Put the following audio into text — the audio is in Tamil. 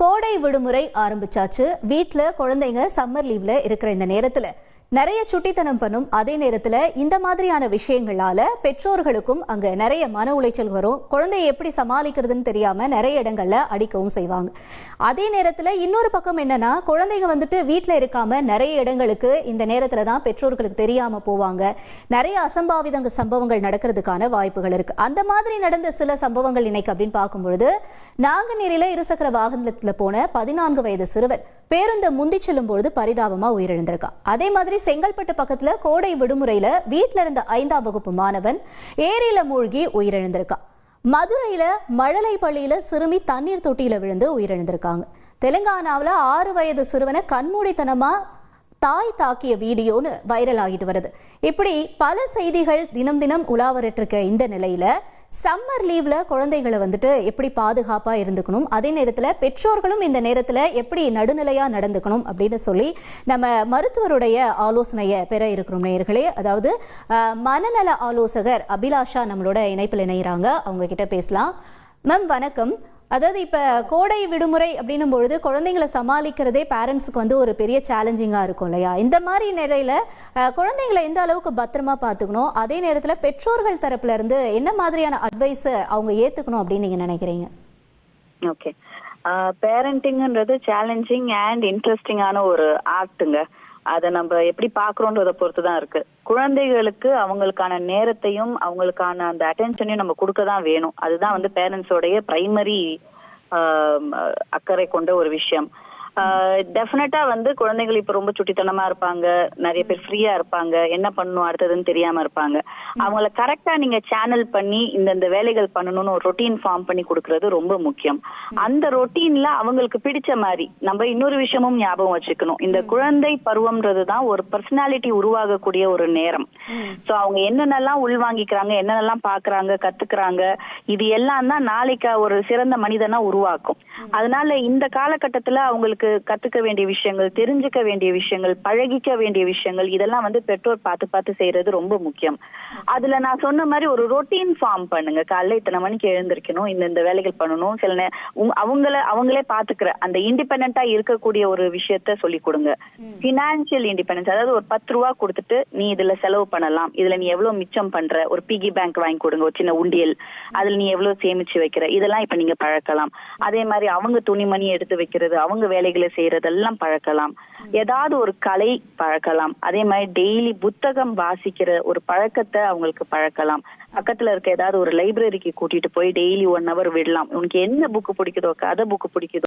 கோடை விடுமுறை ஆரம்பிச்சாச்சு. வீட்டில் குழந்தைங்க சம்மர் லீவ்ல இருக்கிற இந்த நேரத்தில் நிறைய சுட்டித்தனம் பண்ணும் அதே நேரத்தில் இந்த மாதிரியான விஷயங்களால பெற்றோர்களுக்கும் அங்க நிறைய மன உளைச்சல் வரும். குழந்தைய எப்படி சமாளிக்கிறதுன்னு தெரியாம நிறைய இடங்களில் அடிக்கவும் செய்வாங்க. அதே நேரத்தில் இன்னொரு பக்கம் என்னன்னா குழந்தைங்க வந்துட்டு வீட்டில் இருக்காம நிறைய இடங்களுக்கு இந்த நேரத்தில் தான் பெற்றோர்களுக்கு தெரியாம போவாங்க. நிறைய அசம்பாவித சம்பவங்கள் நடக்கிறதுக்கான வாய்ப்புகள் இருக்கு. அந்த மாதிரி நடந்த சில சம்பவங்கள் இன்னைக்கு அப்படின்னு பார்க்கும்பொழுது நாங்குநேரியில இருசக்கர வாகனத்தில் போன பதினான்கு வயது சிறுவன் பேருந்தை முந்தி செல்லும் பொழுது பரிதாபமா உயிரிழந்திருக்கான். அதே மாதிரி செங்கல்பட்டு பக்கத்துல கோடை விடுமுறையில வீட்டில இருந்த ஐந்தாம் வகுப்பு மாணவன் ஏரியில மூழ்கி உயிரிழந்திருக்கான். மதுரையில மழலை பள்ளியில சிறுமி தண்ணீர் தொட்டியில விழுந்து உயிரிழந்திருக்காங்க. தெலுங்கானாவில் ஆறு வயது சிறுவனை கண்மூடித்தனமா தாய் தாக்கிய வீடியோன்னு வைரல் ஆகிட்டு வருது. இப்படி பல செய்திகள் தினம் தினம் உலாவரிட்டு இருக்க இந்த நிலையில சம்மர் லீவ்ல குழந்தைகளை வந்துட்டு எப்படி பாதுகாப்பா இருந்துக்கணும்? அதே நேரத்துல பெற்றோர்களும் இந்த நேரத்துல எப்படி நடுநிலையா நடந்துக்கணும் அப்படின்னு சொல்லி நம்ம மருத்துவருடைய ஆலோசனையை பெற இருக்கிறோம் நேயர்களே. அதாவது மனநல ஆலோசகர் அபிலாஷா நம்மளோட இணைப்பில் இணைகிறாங்க அவங்க கிட்ட பேசலாம். மேம் வணக்கம். அதாவது இப்போ கோடை விடுமுறை அப்படின்னும் பொழுது குழந்தைங்களை சமாளிக்கிறதே பேரண்ட்ஸுக்கு வந்து ஒரு பெரிய சேலஞ்சிங்காக இருக்கும் இல்லையா? இந்த மாதிரி நிலையில் குழந்தைங்களை எந்த அளவுக்கு பத்திரமா பார்த்துக்கணும்? அதே நேரத்தில் பெற்றோர்கள் தரப்புலேருந்து என்ன மாதிரியான அட்வைஸை அவங்க ஏற்றுக்கணும் அப்படின்னு நீங்கள் நினைக்கிறீங்க? ஓகே பேரண்டிங்ன்றது சேலஞ்சிங் அண்ட் இன்ட்ரெஸ்டிங்கான ஒரு ஆர்ட்டுங்க அதை நம்ம எப்படி பாக்குறோன்றத பொறுத்து தான் இருக்கு. குழந்தைகளுக்கு அவங்களுக்கான நேரத்தையும் அவங்களுக்கான அந்த அட்டென்ஷனையும் நம்ம கொடுக்க தான் வேணும். அதுதான் வந்து பேரண்ட்ஸோடைய பிரைமரி அக்கறை கொண்ட ஒரு விஷயம். டெஃபினட்டா வந்து குழந்தைகள் இப்ப ரொம்ப சுட்டித்தனமா இருப்பாங்க. நிறைய பேர் ஃப்ரீயா இருப்பாங்க. என்ன பண்ணணும் அடுத்ததுன்னு தெரியாம இருப்பாங்க. அவங்கள கரெக்டா நீங்க சேனல் பண்ணி இந்த இந்த வேலைகள் பண்ணணும்னு ஒரு ரொட்டீன் ஃபார்ம் பண்ணி கொடுக்கறது ரொம்ப முக்கியம். அந்த ரொட்டீன்ல அவங்களுக்கு பிடிச்ச மாதிரி நம்ம இன்னொரு விஷயமும் ஞாபகம் வச்சுக்கணும். இந்த குழந்தை பருவம்ன்றது தான் ஒரு பர்சனாலிட்டி உருவாகக்கூடிய ஒரு நேரம். சோ அவங்க என்னென்னலாம் உள்வாங்கிக்கிறாங்க என்னென்னலாம் பாக்குறாங்க கத்துக்கிறாங்க இது எல்லாம் தான் நாளைக்கு ஒரு சிறந்த மனிதனா உருவாக்கும். அதனால இந்த காலகட்டத்துல அவங்களுக்கு கத்துக்க வேண்டிய விஷயங்கள் தெரிஞ்சுக்க வேண்டிய விஷயங்கள் பழகிக்க வேண்டிய விஷயங்கள் இதெல்லாம் வந்து பெற்றோர் பார்த்து பார்த்து செய்யறது ரொம்ப முக்கியம். அதுல நான் சொன்ன மாதிரி ஒரு ரொட்டீன் ஃபார்ம் பண்ணுங்க. காலைல இத்தனை மணிக்கு எழுந்திருக்கணும் இந்த இந்த வேலைகள் பண்ணணும் சில அவங்கள அவங்களே பாத்துக்கிற அந்த இண்டிபெண்டா இருக்கக்கூடிய ஒரு விஷயத்த சொல்லி கொடுங்க. பினான்சியல் இண்டிபெண்டன்ஸ் அதாவது ஒரு பத்து ரூபா கொடுத்துட்டு நீ இதுல செலவு பண்ணலாம். இதுல நீ எவ்வளவு மிச்சம் பண்ற? ஒரு பிகி பேங்க் வாங்கி கொடுங்க ஒரு சின்ன உண்டியல். அதுல நீ எவ்வளவு சேமிச்சு வைக்கிற? இதெல்லாம் இப்ப நீங்க பழக்கலாம். அதே மாதிரி அவங்க துணிமணி எடுத்து வைக்கிறது அவங்க வேலைகளை செய்யறதெல்லாம் பழக்கலாம். ஏதாவது ஒரு கலை பழக்கலாம். அதே மாதிரி டெய்லி புத்தகம் வாசிக்கிற ஒரு பழக்கத்தை அவங்களுக்கு பழக்கலாம். பக்கத்துல இருக்க ஏதாவது ஒரு லைப்ரரிக்கு கூட்டிட்டு போய் டெய்லி ஒன் ஹவர் விடலாம். உனக்கு என்ன புக்கு பிடிக்குதோ கதை புக்கு பிடிக்குதோ